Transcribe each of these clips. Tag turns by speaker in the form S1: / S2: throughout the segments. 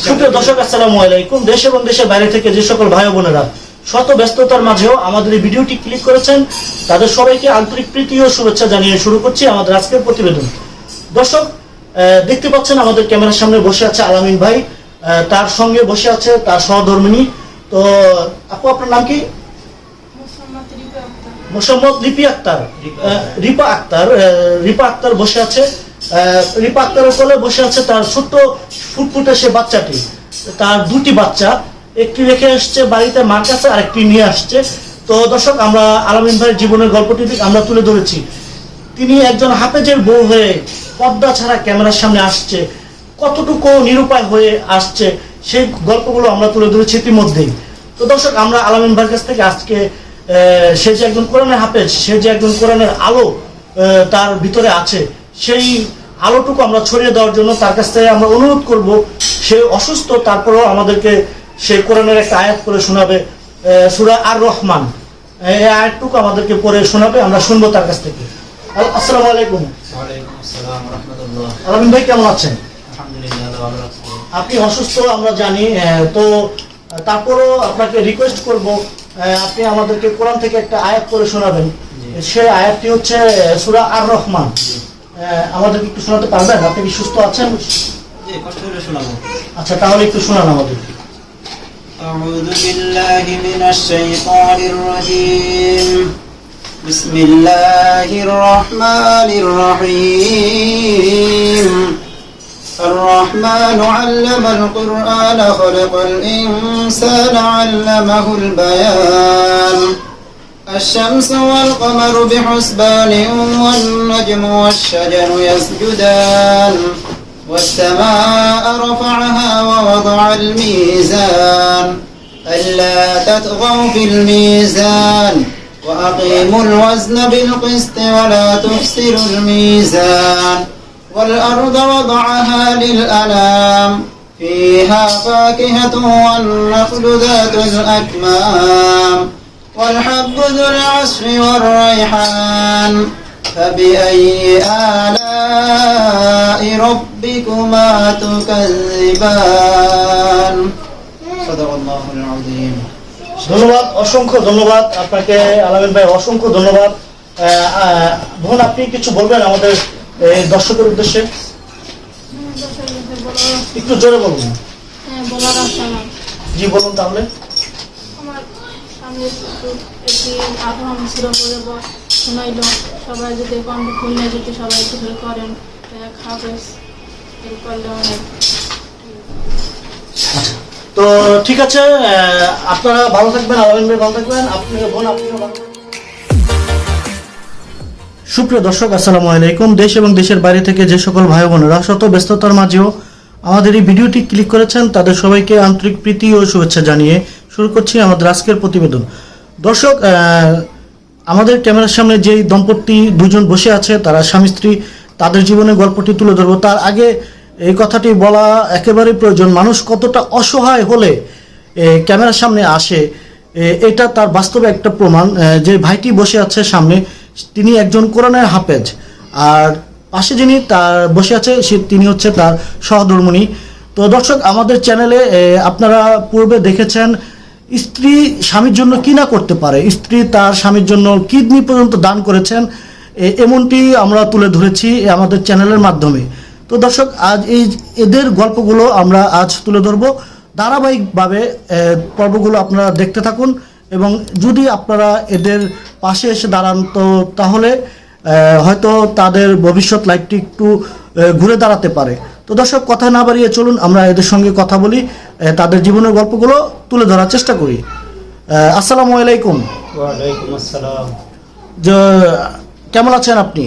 S1: সুপ্রিয় দর্শক আসসালামু আলাইকুম। দেশ এবং দেশের বাইরে থেকে যে সকল ভাই বোনেরা শত ব্যস্ততার মাঝেও আমাদের এই ভিডিওটি ক্লিক করেছেন তাদের সবাইকে আন্তরিক প্রীতি ও শুভেচ্ছা জানিয়ে শুরু করছি আমাদের আজকের প্রতিবেদন। দর্শক দেখতে পাচ্ছেন আমাদের ক্যামেরার সামনে বসে আছে আলামিন ভাই আহ, তার সঙ্গে বসে আছে তার সহধর্মিনী। তো আপু আপনার নাম কি?
S2: মোসাম্মদ রিপা আক্তার।
S1: মোসাম্মদ রিপি আক্তার। আহ, রিপা আক্তার আহ, রিপা আক্তার বসে আছে। আহ, রিপা আক্তারের বসে আছে তার ছোট্ট ফুটফুটে সে বাচ্চাটি। তার দুটি বাচ্চা। একটি রেখে আসছে বাড়িতে মার কাছে আর একটি নিয়ে আসছে। তো দর্শক আমরা আলামিন ভাইয়ের জীবনের গল্পটি আমরা তুলে ধরেছি। তিনি একজন হাফেজের বউ হয়ে পর্দা ছাড়া ক্যামেরার সামনে আসছে। কতটুকু নিরুপায় হয়ে আসছে সেই গল্পগুলো আমরা তুলে ধরেছি ইতিমধ্যেই। তো দর্শক আমরা আলামিন ভাইয়ের কাছ থেকে আজকে সে যে একজন কোরআনের হাফেজ সে যে একজন কোরআনের আলো তার ভিতরে আছে। সেই আলোটুকু আমরা ছড়িয়ে দেওয়ার জন্য তার কাছ থেকে আমরা অনুরোধ করব সে অসুস্থ তারপরেও আমাদেরকে সে কোরআনের একটা আয়াত করে শোনাবে সুরা আর রহমান এই আয়াতটুকু আমাদেরকে পড়ে শোনাবে আমরা শুনব তার কাছ থেকে। আসসালামু আলাইকুম। আলামিন ভাই কেমন আছেন? আপনি অসুস্থ আমরা জানি তো তারপরেও আপনাকে রিকোয়েস্ট করব আপনি আমাদেরকে কোরআন থেকে একটা আয়াত করে শোনাবেন। সেই আয়াতটি হচ্ছে সুরা আর রহমান আমাদেরকে একটু শোনাতে পারবেন আপনি কি সুস্থ আছেন
S3: জি কষ্ট করে শোনাবো
S1: আচ্ছা তাহলে একটু শোনান আমাদেরকে
S3: أعوذ بالله من الشيطان الرجيم بسم الله الرحمن الرحيم الرحمن علم القرآن خلق الإنسان علمه البيان الشمس والقمر بحسبان والنجم والشجر يسجدان. والسماء رفعها ووضع الميزان ألا تطغوا في الميزان. وأقيموا الوزن بالقسط ولا تخسروا الميزان. والأرض وضعها للأنام فيها فاكهة والنخل ذات الأكمام. والحب ذو العصف والريحان فبأي آلاء ربكما تكذبان صدق الله العظيم
S1: ধন্যবাদ অসংখ্য ধন্যবাদ আপনাকে আলামিন ভাই অসংখ্য ধন্যবাদ আহ, আহ, বোন আপনি কিছু বলবেন আমাদের এই দর্শকের উদ্দেশ্যে
S2: হ্যাঁ, দর্শক বন্ধু বলার আছে-
S1: একটু জোরে বলুন
S2: হ্যাঁ, বলার আছে আমার।
S1: জি বলুন তাহলে
S2: আমার
S1: তো ঠিক আছে আপনারা ভালো থাকবেন, আলামিন ভালো থাকবেন, আপনি বোন, আপনিও ভালো। সুপ্রিয় দর্শক, আসসালামু আলাইকুম। দেশ এবং দেশের বাইরে থেকে যে সকল ভাই বোনেরা, শত ব্যস্ততার মাঝেও আমাদের এই ভিডিওটি ক্লিক করেছেন তাদের সবাইকে আন্তরিক প্রীতি ও শুভেচ্ছা জানিয়ে শুরু করছি আমাদের আজকের প্রতিবেদন। দর্শক আমাদের ক্যামেরার সামনে যেই দম্পতি দুজন বসে আছে, তারা স্বামী স্ত্রী, তাদের জীবনের গল্পটি তুলে ধরবো। তার আগে এই কথাটি বলা একেবারেই প্রয়োজন। মানুষ কতটা অসহায় হলে ক্যামেরার সামনে আসে এটা তার বাস্তবে একটা প্রমাণ। যে ভাইটি বসে আছে সামনে, তিনি একজন কোরআনের হাফেজ। আর পাশে যিনি তার বসে আছে, সে তিনি হচ্ছে তার সহধর্মণী তো দর্শক, আমাদের চ্যানেলে আপনারা পূর্বে দেখেছেন, স্ত্রী স্বামীর জন্য কি না করতে পারে? স্ত্রী তার স্বামীর জন্য কিডনি পর্যন্ত দান করেছেন এমনটি আমরা তুলে ধরেছি আমাদের চ্যানেলের মাধ্যমে। তো দর্শক, আজ এই এদের গল্পগুলো আমরা আজ তুলে ধরবো। ধারাবাহিকভাবে পর্বগুলো আপনারা দেখতে থাকুন এবং যদি আপনারা এদের পাশে এসে দাঁড়ান, তো তাহলে হয়তো তাদের ভবিষ্যৎ লাইফটি একটু ঘুরে দাঁড়াতে পারে। তো দর্শক কথা না বাড়িয়ে চলুন আমরা এদের সঙ্গে কথা বলি তাদের জীবনের গল্পগুলো তুলে ধরার চেষ্টা করি। আসসালামু আলাইকুম। কেমন আছেন আপনি?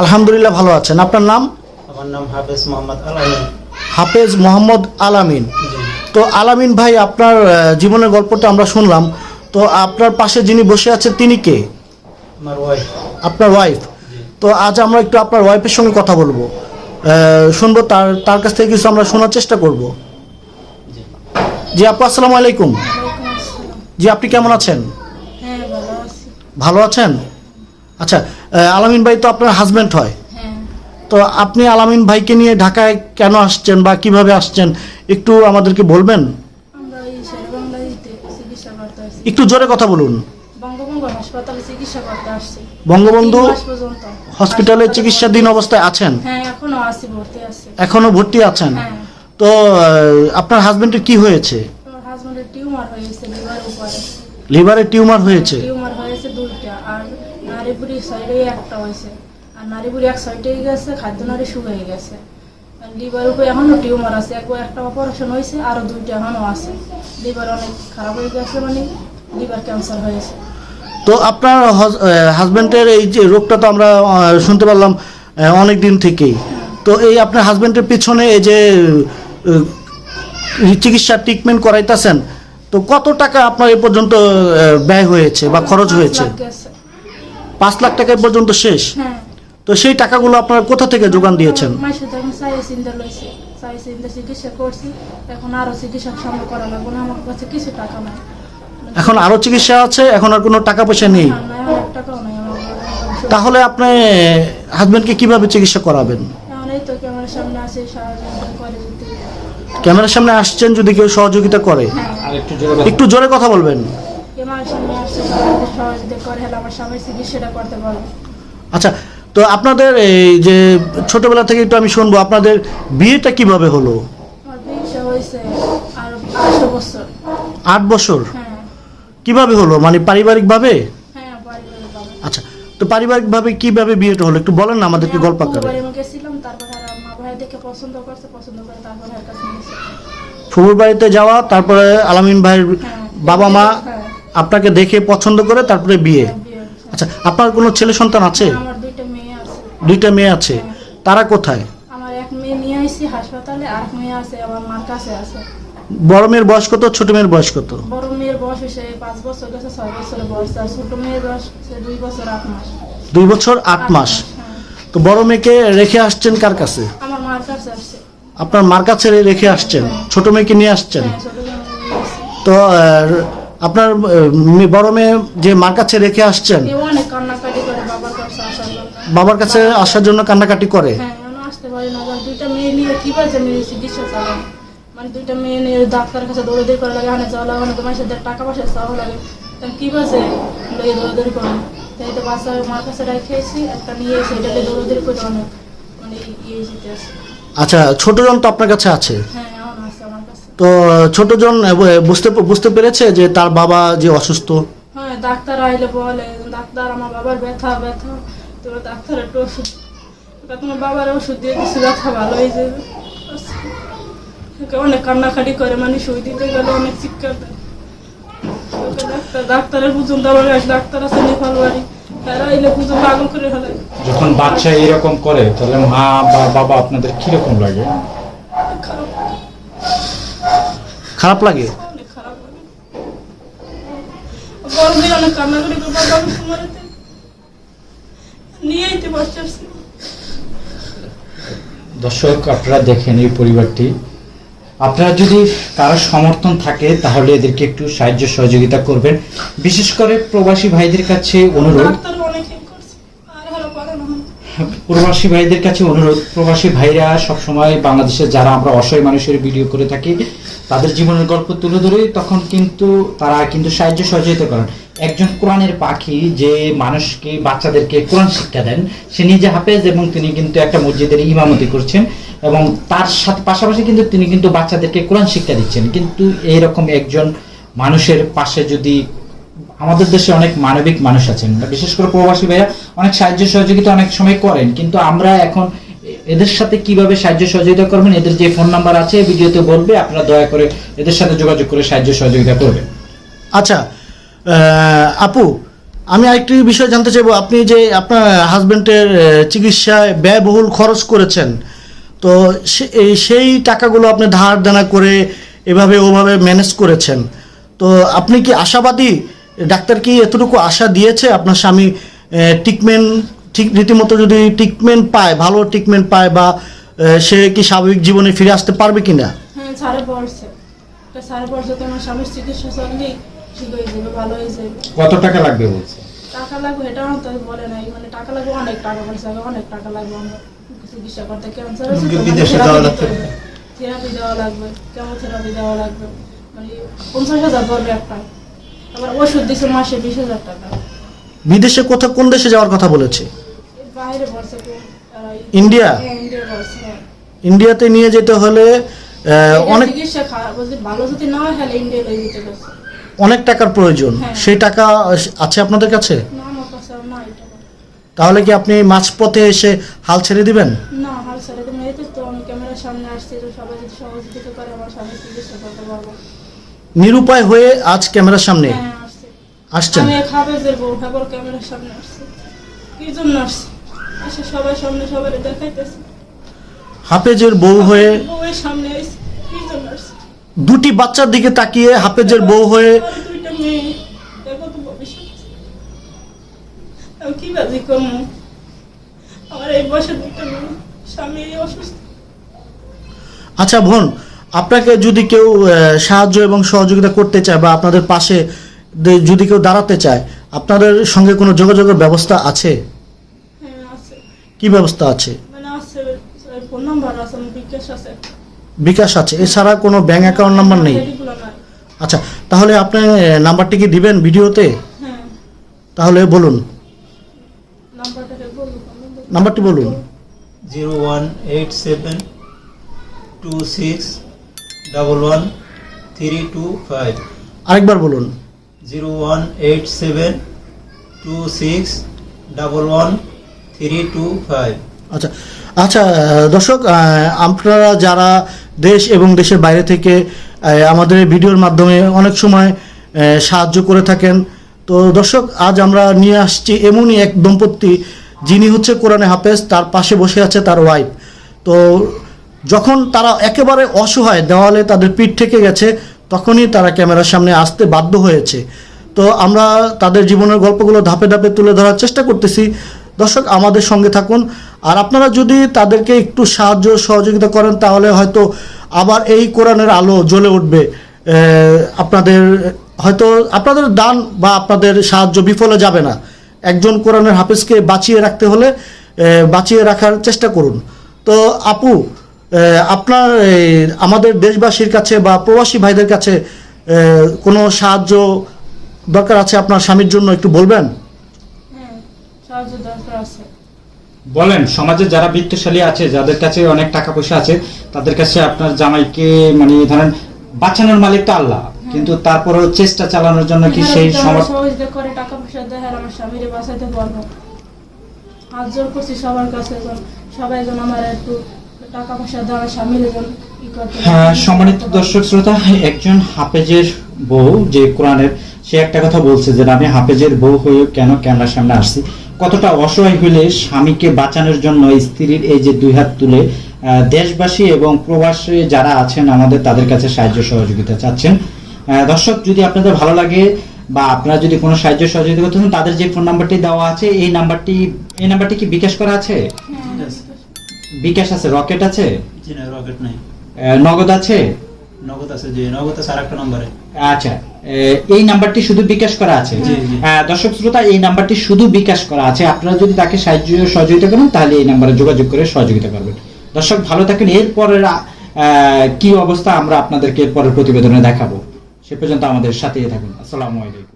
S3: আলহামদুলিল্লাহ।
S1: ভালো আছেন। আপনার নাম?
S3: আমার নাম হাফেজ মোহাম্মদ আলামিন।
S1: হাফেজ মোহাম্মদ আলামিন। তো আলামিন ভাই আপনার জীবনের গল্পটা আমরা শুনলাম। তো আপনার পাশে যিনি বসে আছেন তিনি কে? আপনার ওয়াইফ তো আজ আমরা একটু আপনার ওয়াইফের সঙ্গে কথা বলব। শুনব তার তার কাছ থেকে কিছু আমরা শোনার চেষ্টা করব।
S3: জি
S1: আপু আসসালামু আলাইকুম। জি আপনি কেমন আছেন?
S2: ভালো
S1: আছেন? আচ্ছা আলামিন ভাই তো আপনার হাজব্যান্ড হয়। তো আপনি আলামিন ভাইকে নিয়ে ঢাকায় কেন আসছেন বা কীভাবে আসছেন একটু আমাদেরকে বলবেন? একটু জোরে কথা বলুন।
S2: বঙ্গবন্ধু হাসপাতালে চিকিৎসা করতে আসছি।
S1: বঙ্গবন্ধু
S2: তিন মাস পর্যন্ত।
S1: হসপিটালে চিকিৎসাধীন অবস্থায় আছেন?
S2: হ্যাঁ এখনও আছি ভর্তি আছে।
S1: এখনও ভর্তি আছেন?
S2: হ্যাঁ।
S1: তো আহ, আপনার হাজবেন্ডের কি হয়েছে?
S2: আমার হাজবেন্ডের টিউমার হয়েছে লিভার উপরে।
S1: লিভারে টিউমার হয়েছে?
S2: টিউমার হয়েছে দুইটা আর নারীপুরি সাইডে একটা হয়েছে। আর নারীপুরি এক সাইডে গেছে খাদ্য নারী শুকিয়ে গেছে। আর লিভার উপরে এখনও টিউমার আছে। একবার একটা অপারেশন হয়েছে আরও দুইটা এখনও আছে। লিভার অনেক খারাপ হয়ে গেছে মানে লিভার ক্যান্সার হয়েছে।
S1: তো আপনার হাজবেন্ডের এই যে রোগটা তো আমরা শুনতে পারলাম অনেক দিন থেকেই। তো এই আপনার হাজব্যান্ডের পিছনে এই যে চিকিৎসা ট্রিটমেন্ট করাইতেছেন তো কত টাকা আপনার এ পর্যন্ত ব্যয় হয়েছে বা খরচ হয়েছে? পাঁচ লাখ টাকা পর্যন্ত শেষ?
S2: হ্যাঁ।
S1: তো সেই টাকাগুলো আপনারা কোথা থেকে যোগান দিয়েছেন?
S2: চিকিৎসা করছি। এখন আরও করা লাগবে না। আমার কাছে কিছু টাকা নাই।
S1: এখন আরও চিকিৎসা আছে এখন আর কোনো টাকা পয়সা নেই। তাহলে আপনি হাজবেন্ডকে কীভাবে চিকিৎসা করাবেন?
S2: ক্যামেরার সামনে আছে সাহায্য করে যদি
S1: ক্যামেরার সামনে আসছেন যদি কেউ সহযোগিতা করে।
S3: একটু জোরে কথা
S1: একটু জোরে কথা বলবেন।
S2: ক্যামেরার সামনে আসছে সবাই সহযোগিতা করে হলে আমার স্বামীর চিকিৎসাটা করতে পারব
S1: আচ্ছা তো আপনাদের এই যে ছোটবেলা থেকে একটু আমি শুনব আপনাদের বিয়েটা কীভাবে হলো? আট বছর?
S2: হ্যাঁ।
S1: কীভাবে হলো? মানে পারিবারিকভাবে?
S2: হ্যাঁ পারিবারিক বাবা
S1: আচ্ছা তো পারিবারিকভাবে কীভাবে বিয়েটা হলো? একটু বলেন না আমাদেরকে গল্প আকারে।
S2: করছে পছন্দ করে
S1: ফুবুর বাড়িতে যাওয়া তারপরে আলামিন ভাইয়ের
S2: হ্যাঁ
S1: বাবা মা
S2: হ্যাঁ।
S1: আপনাকে দেখে পছন্দ করে তারপরে বিয়ে?
S2: হ্যাঁ।
S1: আচ্ছা আপনার কোনো ছেলে সন্তান আছে?
S2: দুইটা মেয়ে আছে।
S1: তারা কোথায়?
S2: আমার এক মেয়ে নিয়ে আসছি হাসপাতালে আর মেয়ে আছে আমার মার কাছে আছে।
S1: বড় মেয়ের বয়স কত ছোট মেয়ের বয়স কত?
S2: বড় মেয়ের হয়েছে পাঁচ বছর গেছে ছয় বছরের বয়স। আর ছোট বয়স হচ্ছে দুই বছর আট মাস।
S1: দুই বছর আট মাস
S2: হ্যাঁ।
S1: তো বড় মেয়েকে রেখে আসছেন কার কাছে?
S2: আমার মার কাছে আসছে।
S1: আপনার মার কাছে রেখে আসছেন? ছোট মেয়েকে নিয়ে আসছেন?
S2: হ্যাঁ মেয়ে।
S1: তো আপনার মেয়ে- বড় মেয়ে যে মার কাছে রেখে আসছেন?
S2: বাবার কাছে আসার জন্য।
S1: কান্নাকাটি করে?
S2: হ্যাঁ আসতে পারি না। দুইটা মেয়ে নিয়ে কি চিকিৎসা চালান মানে দুইটা মেয়ে নিয়ে ডাক্তারের কাছে দৌড়াদৌড়ি করা লাগে হানে যাওয়া লাগে অনেক তোমার সাথে টাকা পয়সা চাওয়া লাগে। তাহলে কি পাচ্ছে লইয়ে দৌড়াদৌড়ি করে। তাই তো বাচ্চা মার কাছে রেখেছি একটা নিয়ে এসে এটা দৌড়াদৌড়ি করে অনেক মানে ইয়ে যেতে আছে।
S1: আচ্ছা ছোটজন তো আপনার কাছে আছে?
S2: হ্যাঁ আমার কাছে।
S1: তো ছোটজন আহ, বুঝতে বুঝতে পেরেছে যে তার বাবা যে অসুস্থ?
S2: হ্যাঁ ডাক্তার আইলে বলে ডাক্তার আমার বাবার ব্যথা ব্যথা। তো ডাক্তার একটু ওষুধ তোমার বাবার ওষুধ দিয়ে কিছু ব্যথা ভালো হয়ে যাবে ওকে অনেক কান্নাকাটি করে মানে সই দিতে গেলে অনেক চিৎকার দেয়। ডাক্তার ডাক্তারের বুঝুন আমার এক ডাক্তার আছে নেপাল বাড়ি তারা আইলে বুঝুন পাগল করে ফেলে।
S4: যখন বাচ্চা এরকম করে তাহলে মা বা বাবা আপনাদের কীরকম লাগে?
S2: খারাপ।
S1: খারাপ লাগে?
S2: অনেক গরম অনেক কান্নাকাটি করে বাবা আমি তোমারতে নিয়ে পারছি
S4: দর্শক আপনারা দেখেন এই পরিবারটি। আপনারা যদি কারও সমর্থন থাকে তাহলে এদেরকে একটু সাহায্য সহযোগিতা করবেন। বিশেষ করে প্রবাসী ভাইদের কাছে অনুরোধ প্রবাসী ভাইদের কাছে অনুরোধ প্রবাসী ভাইরা সবসময় বাংলাদেশে যারা আমরা অসহায় মানুষের ভিডিও করে থাকি তাদের জীবনের গল্প তুলে ধরে তখন কিন্তু তারা কিন্তু সাহায্য সহযোগিতা করেন। একজন কোরআনের পাখি যে মানুষকে বাচ্চাদেরকে কোরআন শিক্ষা দেন সে নিজে হাফেজ এবং তিনি কিন্তু একটা মসজিদের ইমামতি করছেন। এবং তার সাথে পাশাপাশি কিন্তু তিনি কিন্তু বাচ্চাদেরকে কোরআন শিক্ষা দিচ্ছেন। কিন্তু এইরকম একজন মানুষের পাশে যদি আমাদের দেশে অনেক মানবিক মানুষ আছেন, বিশেষ করে প্রবাসী ভাইয়া অনেক সাহায্য সহযোগিতা অনেক সময় করেন, কিন্তু আমরা এখন এদের সাথে কীভাবে সাহায্য সহযোগিতা করবেন, এদের যে ফোন নাম্বার আছে ভিডিওতে বলবে, আপনারা দয়া করে এদের সাথে যোগাযোগ করে সাহায্য সহযোগিতা করবেন।
S1: আচ্ছা আপু, আমি আরেকটি বিষয় জানতে চাইব। আপনি যে আপনার হাজবেন্ডের চিকিৎসায় ব্যয়বহুল খরচ করেছেন তো সে- এই- সেই টাকাগুলো আপনি ধার দেনা করে এভাবে ওভাবে ম্যানেজ করেছেন। তো আপনি কি আশাবাদী? ডাক্তার কি এতটুকু আশা দিয়েছে? আপনার স্বামী ট্রিটমেন্ট ঠিক রীতিমতো যদি ট্রিটমেন্ট পায় ভালো ট্রিটমেন্ট পায় বা সে কি স্বাভাবিক জীবনে ফিরে আসতে পারবে
S2: হ্যাঁ চললি ঠিক হয়ে
S4: কত টাকা লাগবে বলছে?
S2: টাকা লাগবে এটাও তো বলে নাই মানে টাকা লাগবে অনেক টাকা পয়সা অনেক টাকা লাগবে আমার। চিকিৎসা করতে ক্যান্সার
S3: বিদেশে যাওয়া লাগবে।
S2: থেরাপি দেওয়া লাগবে কেমোথেরাপি দেওয়া লাগবে মানে পঞ্চাশ হাজার পড়বে একটা আবার ওষুধ দিছে মাসে বিশ হাজার টাকা
S1: বিদেশে কোথাও কোন দেশে যাওয়ার কথা বলেছে
S2: বাইরে
S1: ইন্ডিয়া?
S2: হ্যাঁ, হ্যাঁ।
S1: ইন্ডিয়াতে নিয়ে যেতে হলে অনেক
S2: ভালো যদি না ইন্ডিয়া
S1: অনেক টাকার প্রয়োজন
S2: হ্যাঁ।
S1: সেই টাকা আছে আপনাদের কাছে
S2: না আমার কাছে আর নাই টাকা
S1: তাহলে কি আপনি মাঝপথে এসে হাল ছেড়ে দিবেন?
S2: না হাল ছেড়ে তুমি এই তো আমি ক্যামেরার সামনে আসছি তো সবাই যদি সহযোগিতা করে আমার চিকিৎসা করতে পারব?
S1: নিরুপায় হয়ে আজ ক্যামেরার সামনে
S2: হ্যাঁ
S1: আসছেন?
S2: আমি হাফেজের বউ ক্যামেরার সামনে আসছি। কি জন্য আসছি? এসে সামনে সবাই দেখাইতেছে।
S1: হাফেজের বউ হয়ে
S2: বউয়ের সামনে কি জন্য আসছি?
S1: দুটি বাচ্চার দিকে তাকিয়ে হাফেজের বউ হয়ে
S2: দুইটা মেয়ে। দেখো তো ভবিষ্যৎ। আমি করব? আমার এই বয়সে দুইটা স্বামী অসুস্থ।
S1: আচ্ছা বোন আপনাকে যদি কেউ সাহায্য এবং সহযোগিতা করতে চায় বা আপনাদের পাশে যদি কেউ দাঁড়াতে চায় আপনাদের সঙ্গে কোনো যোগাযোগের ব্যবস্থা আছে?
S2: হ্যাঁ
S1: কি ব্যবস্থা আছে?
S2: মানে বিকাশ আছে
S1: এছাড়া কোনো ব্যাংক অ্যাকাউন্ট নাম্বার নেই? আচ্ছা তাহলে আপনি নাম্বারটি কি দিবেন ভিডিওতে?
S2: হ্যাঁ।
S1: তাহলে বলুন। নাম্বারটি বলুন।
S3: Zero one eight seven two six double one three two five.
S1: আরেকবার বলুন।
S3: Zero one eight seven two six double one three two five.
S1: আচ্ছা আচ্ছা দর্শক আপনারা যারা দেশ এবং দেশের বাইরে থেকে আমাদের ভিডিওর মাধ্যমে অনেক সময় সাহায্য করে থাকেন তো দর্শক আজ আমরা নিয়ে আসছি এমনই এক দম্পতি যিনি হচ্ছে কোরআনে হাফেজ, তার পাশে বসে আছে তার ওয়াইফ তো যখন তারা একেবারে অসহায়, দেওয়ালে তাদের পিঠ থেকে গেছে, তখনই তারা ক্যামেরার সামনে আসতে বাধ্য হয়েছে। তো আমরা তাদের জীবনের গল্পগুলো ধাপে ধাপে তুলে ধরার চেষ্টা করতেছি। দর্শক, আমাদের সঙ্গে থাকুন। আর আপনারা যদি তাদেরকে একটু সাহায্য, সহযোগিতা করেন, তাহলে হয়তো আবার এই কোরআনের আলো জ্বলে উঠবে। আপনাদের, হয়তো আপনাদের দান বা আপনাদের সাহায্য বিফলে যাবে না। একজন কোরআনের হাফেজকে বাঁচিয়ে রাখতে হলে বাঁচিয়ে রাখার চেষ্টা করুন। তো আপু আপনার এই, আমাদের দেশবাসীর কাছে বা প্রবাসী ভাইদের কাছে কোনো সাহায্য দরকার আছে আপনার স্বামীর জন্য একটু বলবেন?
S2: হ্যাঁ সাহায্য দরকার আছে।
S4: বলেন সমাজে যারা বৃত্তশালী আছে যাদের কাছে অনেক টাকা পয়সা আছে তাদের কাছে আপনার জামাইকে মানে ধরেন বাঁচানোর মালিক তো আল্লাহ। কিন্তু তারপরেও চেষ্টা চালানোর জন্য কি সেই
S2: সহযোগিতা করে টাকা পয়সা দেয় আর আমার স্বামীরে বাঁচাইতে পারব। হাত জোর করছি সবার কাছে যেন সবাই যেন আমার একটু টাকা পয়সা দেয় আমার স্বামীরে যেন।
S4: হ্যাঁ সম্মানিত দর্শক শ্রোতা একজন হাফেজের বউ যে কোরআনের সে একটা কথা বলছে যে আমি হাফেজের বউ হয়ে কেন ক্যামেরার সামনে আসছি? কতটা অসহায় হলে স্বামীকে বাঁচানোর জন্য স্ত্রীর এই যে দুই হাত তুলে আহ, দেশবাসী এবং প্রবাসী যারা আছেন আমাদের তাদের কাছে সাহায্য সহযোগিতা চাচ্ছেন। দর্শক যদি আপনাদের ভালো লাগে বা আপনারা যদি কোনো সাহায্য সহযোগিতা করতে চান তাদের যে ফোন নাম্বারটি দেওয়া আছে এই নাম্বারটি এই নাম্বারটি কি বিকাশ করা আছে। বিকাশ আছে রকেট আছে?
S3: জি না রকেট নাই।
S4: নগদ আছে?
S3: নগদ আছে জি নগদ আছে আর একটা নম্বরে
S4: আচ্ছা এই নাম্বারটি শুধু বিকাশ করা আছে। দর্শক শ্রোতা এই নাম্বারটি শুধু বিকাশ করা আছে। আপনারা যদি তাকে সাহায্য সহযোগিতা করেন তাহলে এই নাম্বারে যোগাযোগ করে সহযোগিতা করবেন। দর্শক ভালো থাকেন। এরপরের কি অবস্থা আমরা আপনাদেরকে পরের প্রতিবেদনে দেখাবো। সে পর্যন্ত আমাদের সাথেই থাকুন। আসসালামু আলাইকুম।